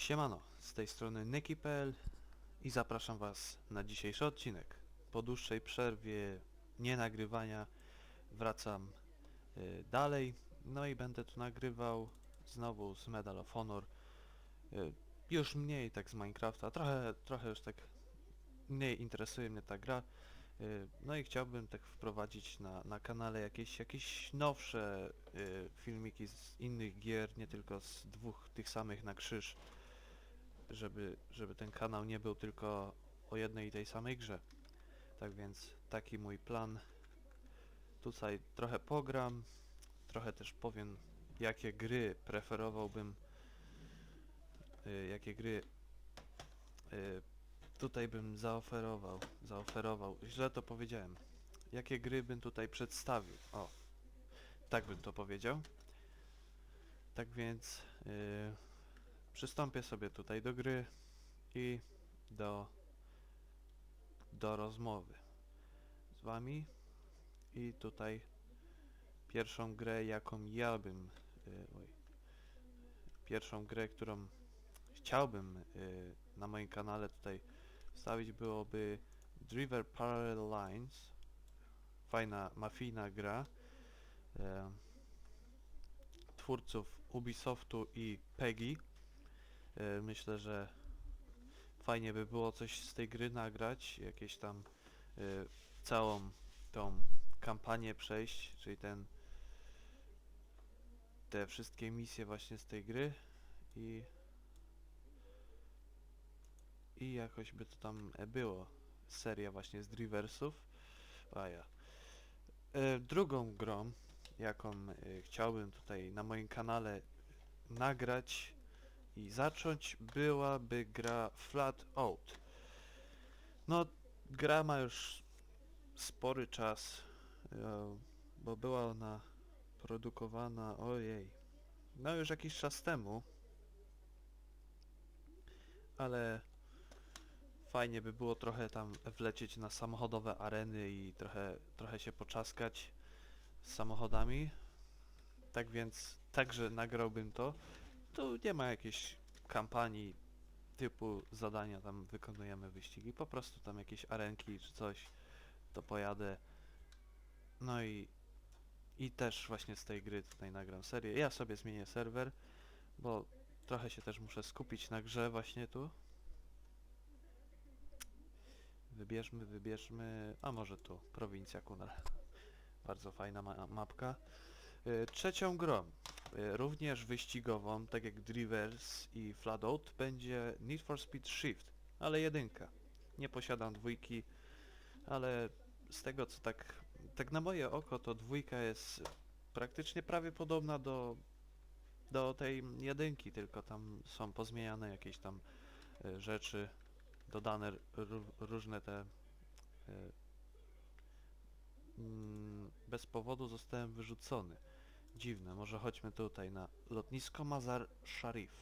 Siemano, z tej strony Nyki.pl i zapraszam Was na dzisiejszy odcinek. Po dłuższej przerwie nie nagrywania wracam y, dalej, no i będę tu nagrywał znowu z Medal of Honor. Y, już mniej tak z Minecrafta, trochę, trochę już tak mniej interesuje mnie ta gra. Y, No i chciałbym tak wprowadzić na, na kanale jakieś, jakieś nowsze y, filmiki z innych gier, nie tylko z dwóch tych samych na krzyż żeby, żeby ten kanał nie był tylko o jednej i tej samej grze. Tak więc taki mój plan. Tutaj trochę pogram, trochę też powiem jakie gry preferowałbym, y, jakie gry y, tutaj bym zaoferował, zaoferował. Źle to powiedziałem. Jakie gry bym tutaj przedstawił. O, tak bym to powiedział. Tak więc y, przystąpię sobie tutaj do gry i do, do rozmowy z wami. I tutaj pierwszą grę jaką ja bym y, oj, pierwszą grę którą chciałbym y, na moim kanale tutaj wstawić byłoby Driver Parallel Lines. Fajna mafijna gra e, twórców Ubisoftu i PEGI Myślę, że fajnie by było coś z tej gry nagrać, jakieś tam e, całą tą kampanię przejść, czyli ten te wszystkie misje właśnie z tej gry i i jakoś by to tam e, było. Seria właśnie z Driversów. A ja. E, drugą grą jaką e, chciałbym tutaj na moim kanale nagrać i zacząć byłaby gra Flat Out. No, gra ma już spory czas, e, bo była ona produkowana, ojej, no już jakiś czas temu, ale fajnie by było trochę tam wlecieć na samochodowe areny i trochę, trochę się poczaskać z samochodami. Tak więc także nagrałbym to. Tu nie ma jakiejś kampanii typu zadania tam wykonujemy wyścigi, po prostu tam jakieś arenki czy coś, to pojadę. No i i też właśnie z tej gry tutaj nagram serię. Ja sobie zmienię serwer, bo trochę się też muszę skupić na grze właśnie tu. Wybierzmy, wybierzmy, a może tu, prowincja Kunal. Bardzo fajna ma mapka. Y, Trzecią grą, również wyścigową, tak jak Drivers i Flatout, będzie Need for Speed Shift, ale jedynka. Nie posiadam dwójki, ale z tego co tak, tak na moje oko, to dwójka jest praktycznie prawie podobna do, do tej jedynki, tylko tam są pozmieniane jakieś tam y, rzeczy, dodane ró- różne te y, mm, bez powodu zostałem wyrzucony. Dziwne, może chodźmy tutaj na lotnisko Mazar Sharif.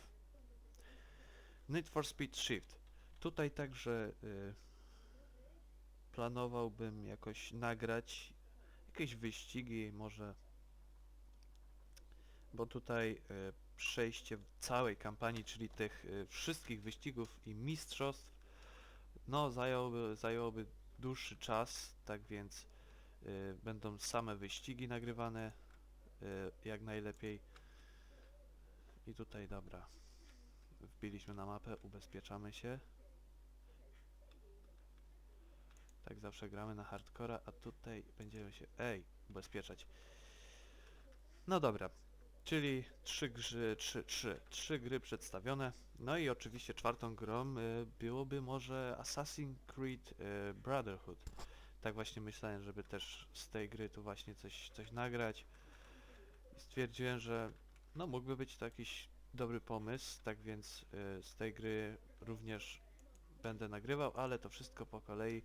Need for Speed Shift. Tutaj także y, planowałbym jakoś nagrać jakieś wyścigi, może bo tutaj y, przejście całej kampanii, czyli tych y, wszystkich wyścigów i mistrzostw, no zająłby, zajęłoby dłuższy czas, tak więc y, będą same wyścigi nagrywane jak najlepiej. I tutaj dobra. Wbiliśmy na mapę, ubezpieczamy się. Tak zawsze gramy na hardcora, a tutaj będziemy się, ej, ubezpieczać. No dobra, czyli trzy gry, trzy, trzy, trzy gry przedstawione. No i oczywiście czwartą grą y, byłoby może Assassin's Creed y, Brotherhood. Tak właśnie myślałem, żeby też z tej gry tu właśnie coś, coś nagrać. Stwierdziłem, że no mógłby być to jakiś dobry pomysł, tak więc y, z tej gry również będę nagrywał, ale to wszystko po kolei,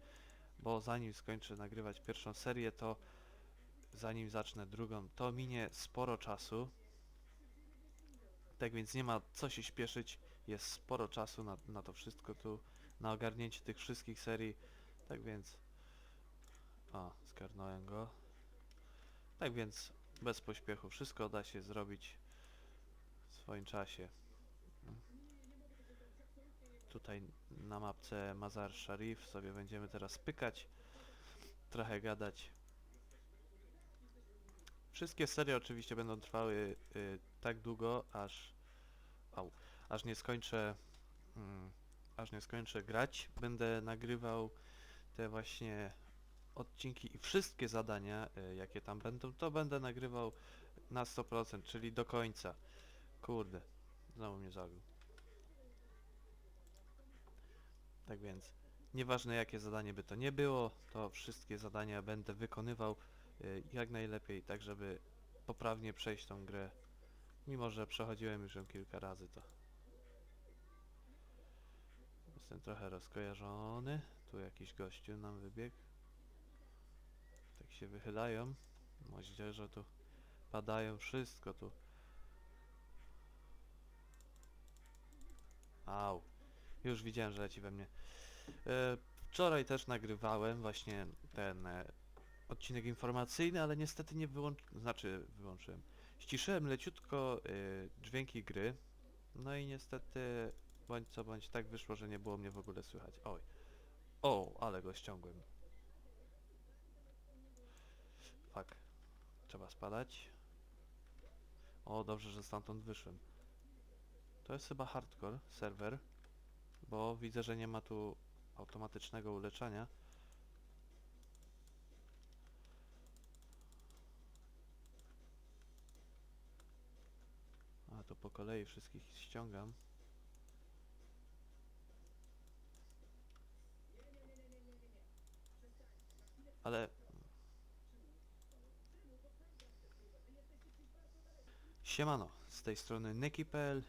bo zanim skończę nagrywać pierwszą serię, to zanim zacznę drugą, to minie sporo czasu. Tak więc nie ma co się śpieszyć, jest sporo czasu na, na to wszystko tu, na ogarnięcie tych wszystkich serii, tak więc... O, zgarnąłem go. Tak więc bez pośpiechu wszystko da się zrobić w swoim czasie. tutaj na mapce Mazar Sharif sobie będziemy teraz pykać, trochę gadać. Wszystkie serie oczywiście będą trwały y, tak długo, aż, au, aż nie skończę, mm, aż nie skończę grać. Będę nagrywał te właśnie odcinki i wszystkie zadania, y, jakie tam będą, to będę nagrywał na 100%, czyli do końca. Kurde, znowu mnie zabił. Tak więc, nieważne jakie zadanie by to nie było, to wszystkie zadania będę wykonywał y, jak najlepiej, tak żeby poprawnie przejść tą grę. Mimo, że przechodziłem już ją kilka razy, to jestem trochę rozkojarzony. Tu jakiś gościu nam wybiegł. Się wychylają. Moździerze tu padają, wszystko tu. Au. Już widziałem, że leci we mnie. E, wczoraj też nagrywałem właśnie ten e, odcinek informacyjny, ale niestety nie wyłączyłem, znaczy wyłączyłem. Ściszyłem leciutko e, dźwięki gry, no i niestety bądź co bądź tak wyszło, że nie było mnie w ogóle słychać. Oj. O, ale go ściągłem. Fuck. Trzeba spadać. O, dobrze, że stamtąd wyszłem. To jest chyba hardcore serwer, bo widzę, że nie ma tu automatycznego uleczania. A to po kolei wszystkich ściągam. Ale Siemano, z tej strony Neki.pl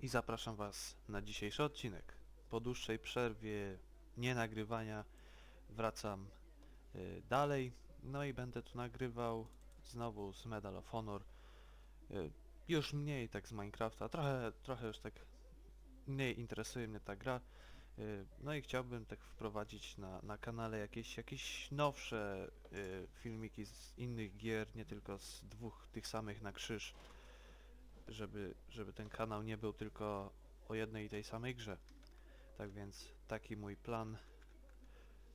i zapraszam Was na dzisiejszy odcinek. Po dłuższej przerwie nie nagrywania wracam y, dalej, no i będę tu nagrywał znowu z Medal of Honor. Y, już mniej tak z Minecrafta, trochę, trochę już tak mniej interesuje mnie ta gra. Y, no i chciałbym tak wprowadzić na, na kanale jakieś, jakieś nowsze y, filmiki z innych gier, nie tylko z dwóch tych samych na krzyż żeby, żeby ten kanał nie był tylko o jednej i tej samej grze. Tak więc taki mój plan.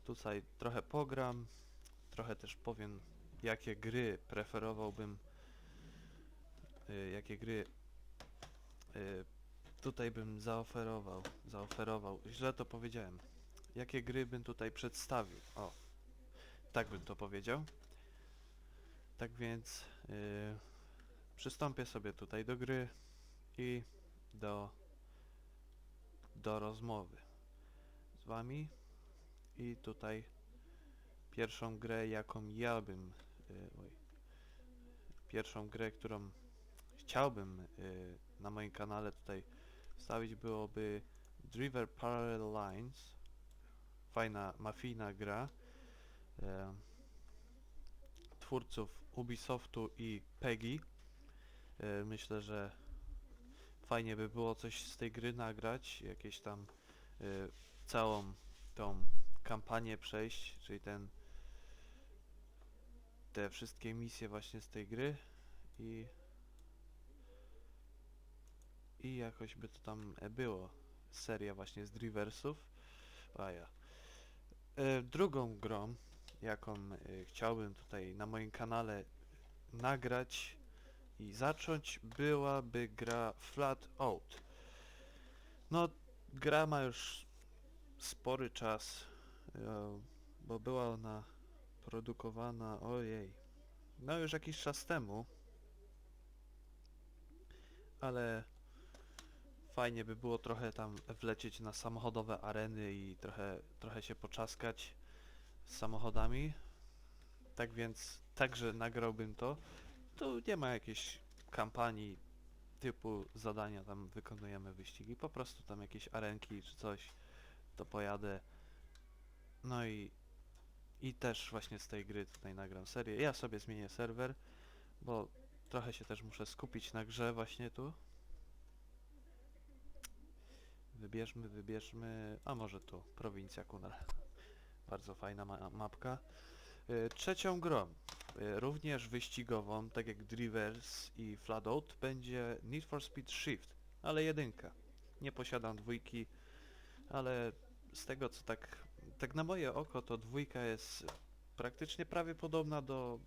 Tutaj trochę pogram, trochę też powiem jakie gry preferowałbym, y, jakie gry y, tutaj bym zaoferował, zaoferował, źle to powiedziałem, jakie gry bym tutaj przedstawił, o, tak bym to powiedział. Tak więc y, przystąpię sobie tutaj do gry i do, do rozmowy z wami. I tutaj pierwszą grę jaką ja bym y, oj, pierwszą grę którą chciałbym y, na moim kanale tutaj wstawić byłoby Driver Parallel Lines. Fajna, mafijna gra e, twórców Ubisoftu i PEGI Myślę, że fajnie by było coś z tej gry nagrać, jakieś tam e, całą tą kampanię przejść, czyli ten te wszystkie misje właśnie z tej gry i i jakoś by to tam e, było. Seria właśnie z Driversów. A ja. E, drugą grą, jaką e, chciałbym tutaj na moim kanale nagrać i zacząć byłaby gra Flat Out. No, gra ma już spory czas, e, bo była ona produkowana, ojej, no już jakiś czas temu, ale fajnie by było trochę tam wlecieć na samochodowe areny i trochę, trochę się poczaskać z samochodami. Tak więc także nagrałbym to. Tu nie ma jakiejś kampanii typu zadania, tam wykonujemy wyścigi, po prostu tam jakieś arenki czy coś, to pojadę. No i, i też właśnie z tej gry tutaj nagram serię. Ja sobie zmienię serwer, bo trochę się też muszę skupić na grze właśnie tu. Wybierzmy, wybierzmy, a może tu, prowincja Kunal. Bardzo fajna ma mapka. Y, Trzecią grą, również wyścigową, tak jak Drivers i Flatout, będzie Need for Speed Shift, ale jedynka. Nie posiadam dwójki, ale z tego co tak, tak na moje oko to dwójka jest praktycznie prawie podobna do,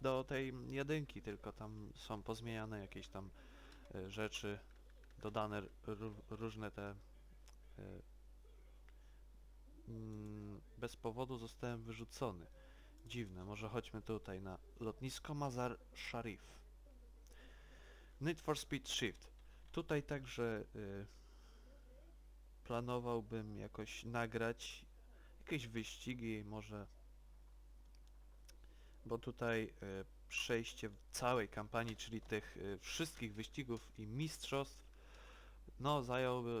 do tej jedynki, tylko tam są pozmieniane jakieś tam e, rzeczy, dodane różne te e, mm, bez powodu zostałem wyrzucony. Dziwne, może chodźmy tutaj na lotnisko Mazar Sharif. Need for Speed Shift. Tutaj także y, planowałbym jakoś nagrać jakieś wyścigi, może bo tutaj y, przejście całej kampanii, czyli tych y, wszystkich wyścigów i mistrzostw, no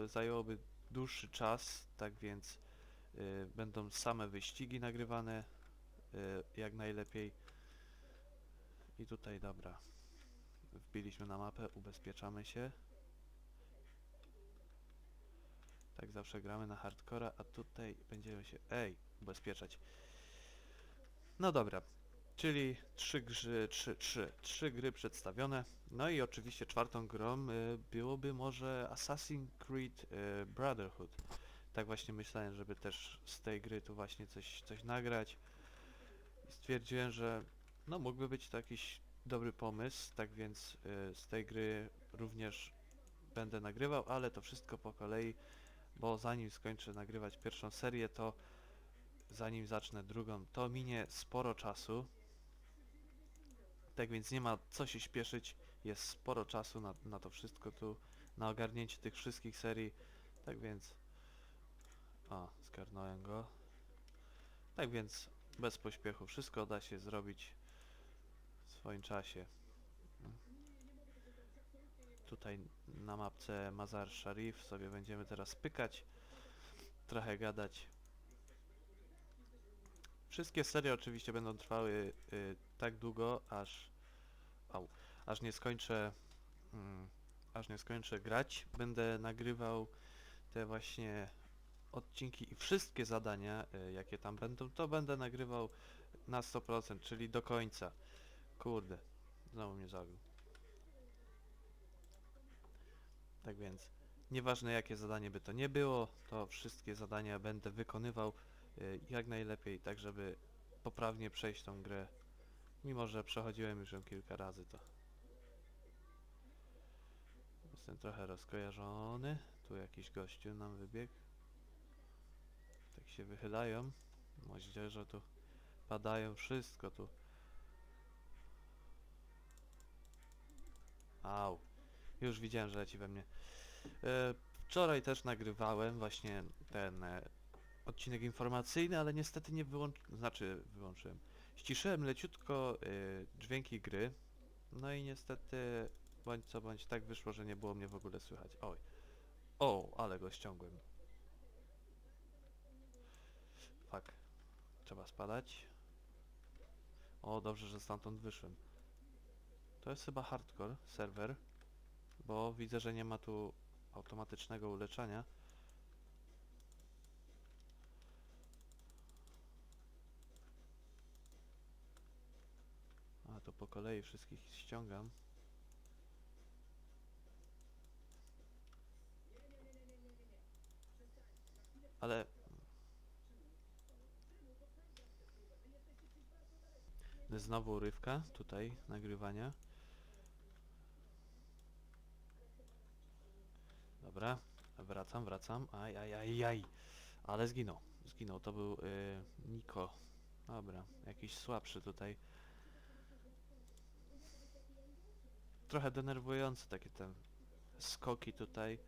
zająłoby dłuższy czas, tak więc y, będą same wyścigi nagrywane jak najlepiej. I tutaj dobra. Wbiliśmy na mapę, ubezpieczamy się. Tak zawsze gramy na hardcora, a tutaj będziemy się, ej, ubezpieczać. No dobra, czyli trzy gry, trzy, trzy, trzy gry przedstawione. No i oczywiście czwartą grą y, byłoby może Assassin's Creed y, Brotherhood. Tak właśnie myślałem, żeby też z tej gry tu właśnie coś, coś nagrać. Stwierdziłem, że no mógłby być to jakiś dobry pomysł, tak więc y, z tej gry również będę nagrywał, ale to wszystko po kolei, bo zanim skończę nagrywać pierwszą serię, to zanim zacznę drugą, to minie sporo czasu. Tak więc nie ma co się śpieszyć, jest sporo czasu na, na to wszystko tu, na ogarnięcie tych wszystkich serii, tak więc... O, zgarnąłem go. Tak więc bez pośpiechu wszystko da się zrobić w swoim czasie. Tutaj na mapce Mazar Sharif sobie będziemy teraz pykać, trochę gadać. Wszystkie serie oczywiście będą trwały y, tak długo, aż au, aż nie skończę mm, aż nie skończę grać. Będę nagrywał te właśnie odcinki i wszystkie zadania, y, jakie tam będą, to będę nagrywał na 100%, czyli do końca. Kurde, znowu mnie zabił. Tak więc, nieważne jakie zadanie by to nie było, to wszystkie zadania będę wykonywał y, jak najlepiej, tak żeby poprawnie przejść tą grę. Mimo, że przechodziłem już ją kilka razy, to jestem trochę rozkojarzony. Tu jakiś gościu nam wybiegł. Się wychylają. Moździerze tu padają, wszystko tu. Au. Już widziałem, że leci we mnie. E, wczoraj też nagrywałem właśnie ten e, odcinek informacyjny, ale niestety nie wyłączyłem, znaczy wyłączyłem. Ściszyłem leciutko e, dźwięki gry. No i niestety bądź co bądź tak wyszło, że nie było mnie w ogóle słychać. Oj. O, ale go ściągłem. Fuck. Trzeba spadać. O, dobrze, że stamtąd wyszłem. To jest chyba hardcore serwer, bo widzę, że nie ma tu automatycznego uleczania. A, to po kolei wszystkich ściągam. Ale... Znowu urywka tutaj nagrywania. Dobra, wracam, wracam. Aj, aj, aj, aj. Ale zginął. Zginął, to był y, Niko. Dobra, jakiś słabszy tutaj. Trochę denerwujące takie te skoki tutaj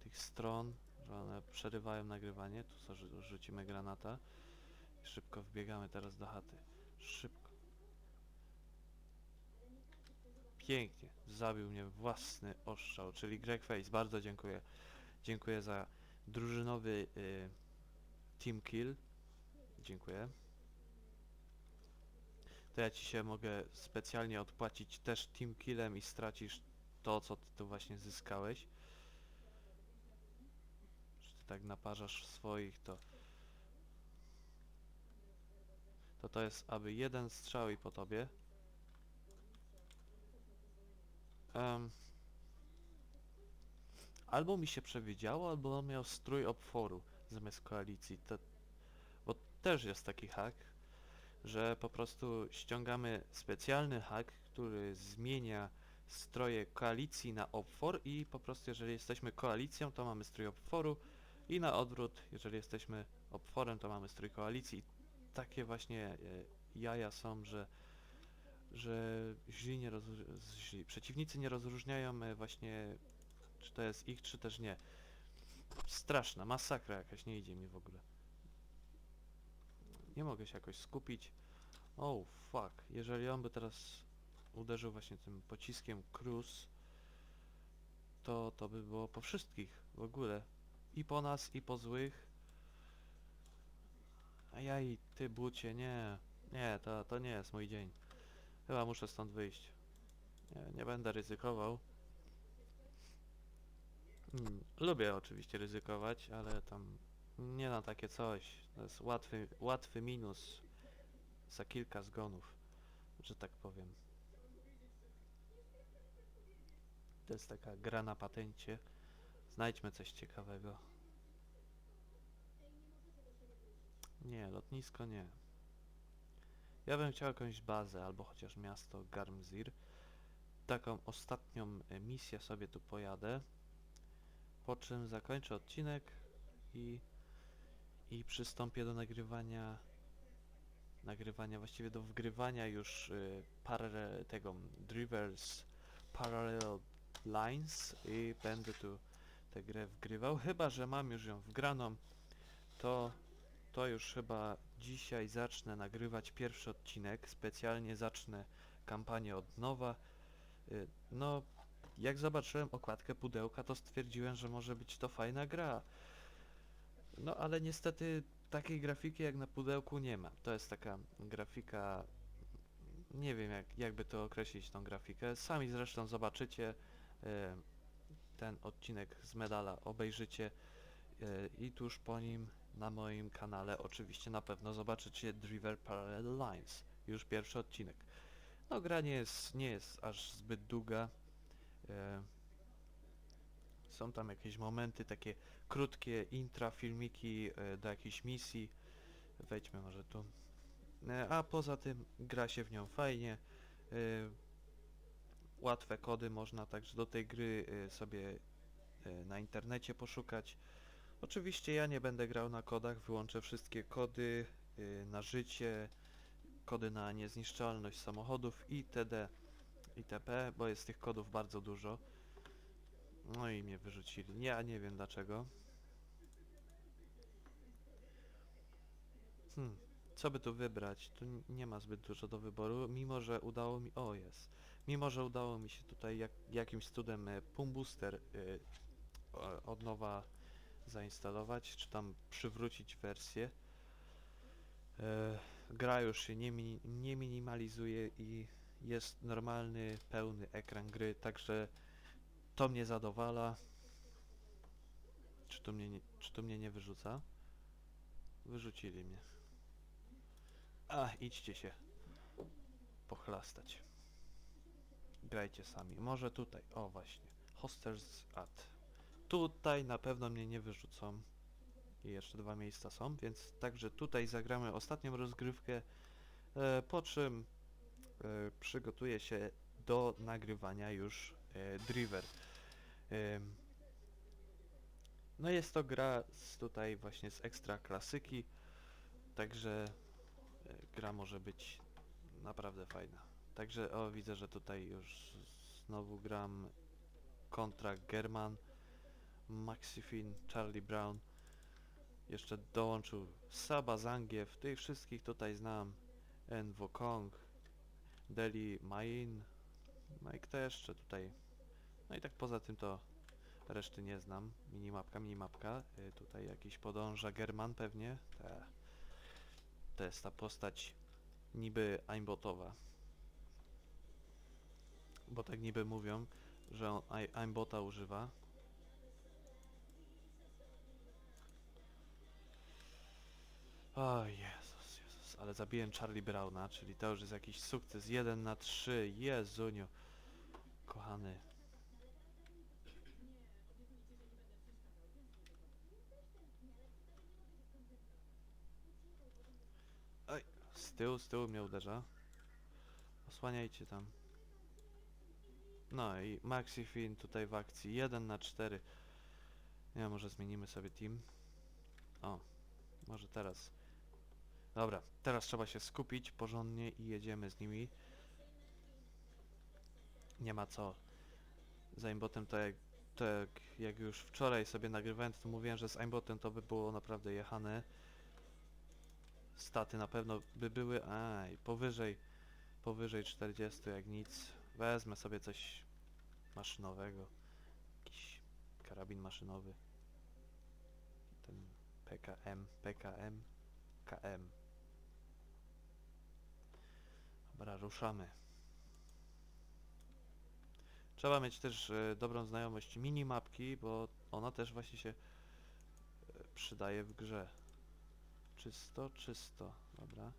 tych stron, że one przerywają nagrywanie. Tu rzucimy granata. Szybko wbiegamy teraz do chaty. Szybko. Pięknie. Zabił mnie własny oszczał, czyli Greg Face. Bardzo dziękuję. Dziękuję za drużynowy y, team kill. Dziękuję. To ja ci się mogę specjalnie odpłacić też team killem i stracisz to, co ty tu właśnie zyskałeś. Że ty tak naparzasz swoich, to... To to jest aby jeden strzał i po tobie. Em, Albo mi się przewidziało, albo on miał strój opforu zamiast koalicji. To, bo też jest taki hack, że po prostu ściągamy specjalny hack, który zmienia stroje koalicji na opfor i po prostu jeżeli jesteśmy koalicją, to mamy strój opforu i na odwrót, jeżeli jesteśmy opforem, to mamy strój koalicji. Takie właśnie e, jaja są, że że źli nie źli. przeciwnicy nie rozróżniają e, właśnie czy to jest ich, czy też nie. Straszna, masakra jakaś, nie idzie mi w ogóle. Nie mogę się jakoś skupić. Oh fuck, jeżeli on by teraz uderzył właśnie tym pociskiem Cruz, to to by było po wszystkich w ogóle. I po nas, i po złych. Ajaj, ty bucie, nie. Nie, to, to nie jest mój dzień. Chyba muszę stąd wyjść. Nie, nie będę ryzykował. Mm, lubię oczywiście ryzykować, ale tam nie na takie coś. To jest łatwy, łatwy minus za kilka zgonów, że tak powiem. To jest taka gra na patencie. Znajdźmy coś ciekawego. Nie, lotnisko nie. Ja bym chciał jakąś bazę, albo chociaż miasto Garmzir. Taką ostatnią e, misję sobie tu pojadę. Po czym zakończę odcinek i, i przystąpię do nagrywania nagrywania, właściwie do wgrywania już y, paralel, tego Drivers Parallel Lines i będę tu tę grę wgrywał, chyba że mam już ją wgraną, to to już chyba dzisiaj zacznę nagrywać pierwszy odcinek, specjalnie zacznę kampanię od nowa. Y, No, jak zobaczyłem okładkę pudełka, to stwierdziłem, że może być to fajna gra. No, ale niestety takiej grafiki jak na pudełku nie ma. To jest taka grafika... Nie wiem jak, jakby to określić tą grafikę. Sami zresztą zobaczycie y, ten odcinek z medala, obejrzycie y, i tuż po nim na moim kanale oczywiście na pewno zobaczycie Driver Parallel Lines. Już pierwszy odcinek. No gra nie jest, nie jest aż zbyt długa. E, są tam jakieś momenty, takie krótkie intra, filmiki e, do jakiejś misji. Wejdźmy może tu. E, a poza tym gra się w nią fajnie. Łatwe kody można także do tej gry sobie na internecie poszukać. Oczywiście ja nie będę grał na kodach, wyłączę wszystkie kody y, na życie, kody na niezniszczalność samochodów itd. itp., bo jest tych kodów bardzo dużo. No i mnie wyrzucili. Ja nie wiem dlaczego. Hmm, co by tu wybrać? Tu nie ma zbyt dużo do wyboru, mimo że udało mi... O, jest. Mimo, że udało mi się tutaj jak, jakimś cudem e, Pum Booster y, o- od nowa zainstalować, czy tam przywrócić wersję. E, gra już się nie, nie minimalizuje i jest normalny, pełny ekran gry, także to mnie zadowala. Czy to mnie nie, czy to mnie nie wyrzuca? Wyrzucili mnie. A, idźcie się pochlastać. Grajcie sami. Może tutaj. O, właśnie. Hosters at. Tutaj na pewno mnie nie wyrzucą. I jeszcze dwa miejsca są, więc także tutaj zagramy ostatnią rozgrywkę, e, po czym e, przygotuję się do nagrywania już e, Driver. No jest to gra z tutaj właśnie z ekstra klasyki, także gra może być naprawdę fajna. Także o widzę, że tutaj już znowu gram kontra German. Maxifin, Charlie Brown. Jeszcze dołączył Saba Zangief, tych wszystkich tutaj znam. Envo Kong, Deli Main, no i kto jeszcze tutaj. No i tak poza tym to reszty nie znam. Minimapka, minimapka. Y, tutaj jakiś podąża German pewnie. Te. To jest ta postać niby aimbotowa. Bo tak niby mówią, że on ai- aimbota używa. O Jezus, Jezus, ale zabiłem Charlie Browna, czyli to już jest jakiś sukces. 1 na 3, Jezuniu. Kochany. Oj, z tyłu, z tyłu mnie uderza. Osłaniajcie tam. No i Maxi Fin tutaj w akcji 1 na 4. Ja może zmienimy sobie team. O, może teraz. Dobra, teraz trzeba się skupić porządnie i jedziemy z nimi. Nie ma co. Z aimbotem to jak, to jak, jak już wczoraj sobie nagrywałem, to mówiłem, że z aimbotem to by było naprawdę jechane. Staty na pewno by były, aj, powyżej, powyżej 40 jak nic. Wezmę sobie coś maszynowego. Jakiś karabin maszynowy. Ten PKM, PKM, KM. Dobra, ruszamy. Trzeba mieć też e, dobrą znajomość minimapki, bo ona też właśnie się e, przydaje w grze. Czysto, czysto. Dobra.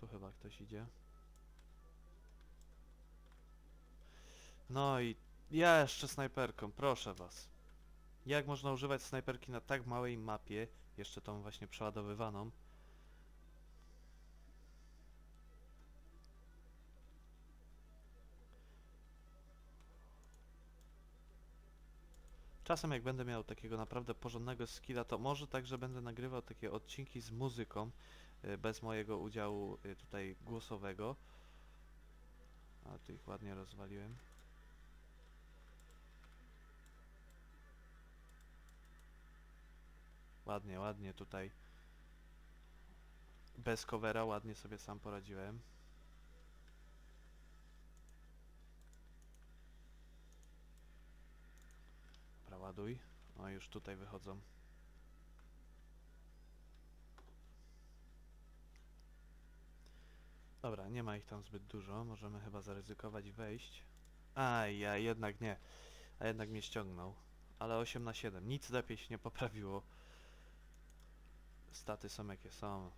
Tu chyba ktoś idzie. No i ja jeszcze snajperką, proszę was. Jak można używać snajperki na tak małej mapie, jeszcze tą właśnie przeładowywaną? Czasem jak będę miał takiego naprawdę porządnego skilla, to może także będę nagrywał takie odcinki z muzyką, y, bez mojego udziału y, tutaj głosowego. A tu ich ładnie rozwaliłem. Ładnie, ładnie tutaj. Bez covera ładnie sobie sam poradziłem. Dobra, ładuj. O, już tutaj wychodzą. Dobra, nie ma ich tam zbyt dużo. Możemy chyba zaryzykować wejść. A, ja jednak nie. A jednak mnie ściągnął. Ale 8 na 7. Nic lepiej się nie poprawiło. Staty są jakie są.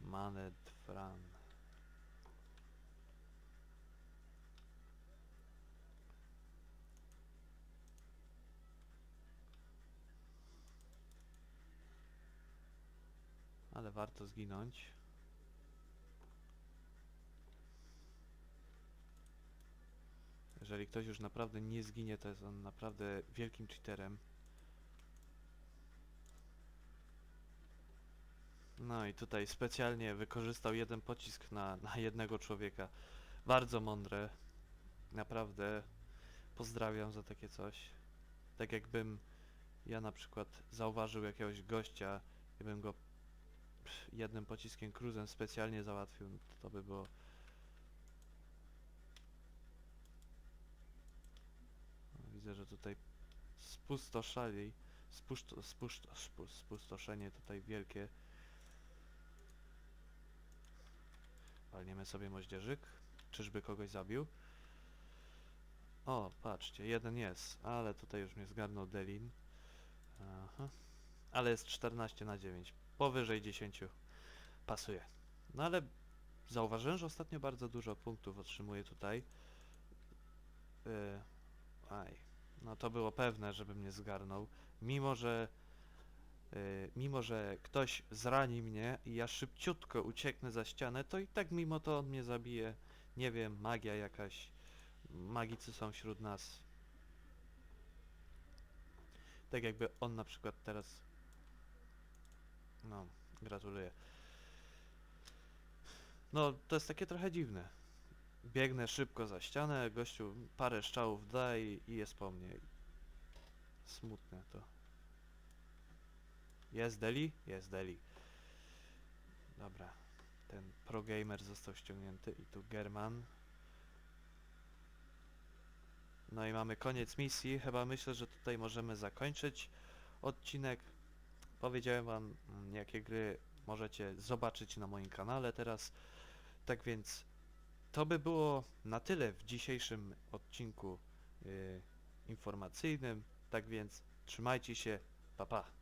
Manet Fran. Ale warto zginąć. Jeżeli ktoś już naprawdę nie zginie, to jest on naprawdę wielkim cheaterem. No i tutaj specjalnie wykorzystał jeden pocisk na, na jednego człowieka. Bardzo mądre. Naprawdę pozdrawiam za takie coś. Tak jakbym ja na przykład zauważył jakiegoś gościa i bym go jednym pociskiem cruzem specjalnie załatwił, no to, by było... Widzę, że tutaj spustoszali, spuszcz, spuszcz, spu- spustoszenie tutaj wielkie. Walniemy sobie moździerzyk. Czyżby kogoś zabił? O, patrzcie, jeden jest, ale tutaj już mnie zgarnął Delin. Aha. Ale jest 14 na 9. Powyżej 10 pasuje. No ale zauważyłem, że ostatnio bardzo dużo punktów otrzymuję tutaj. Yy, aj. No to było pewne, żeby mnie zgarnął. Mimo, że yy, mimo, że ktoś zrani mnie i ja szybciutko ucieknę za ścianę, to i tak mimo to on mnie zabije. Nie wiem, magia jakaś. Magicy są wśród nas. Tak jakby on na przykład teraz... No, gratuluję. No, to jest takie trochę dziwne. Biegnę szybko za ścianę, gościu parę strzałów da i, i jest po mnie. Smutne to. Jest Deli? Jest Deli. Dobra. Ten progamer został ściągnięty i tu German. No i mamy koniec misji. Chyba myślę, że tutaj możemy zakończyć odcinek. Powiedziałem wam, mm, jakie gry możecie zobaczyć na moim kanale teraz. Tak więc to by było na tyle w dzisiejszym odcinku yy, informacyjnym. Tak więc trzymajcie się. Pa pa.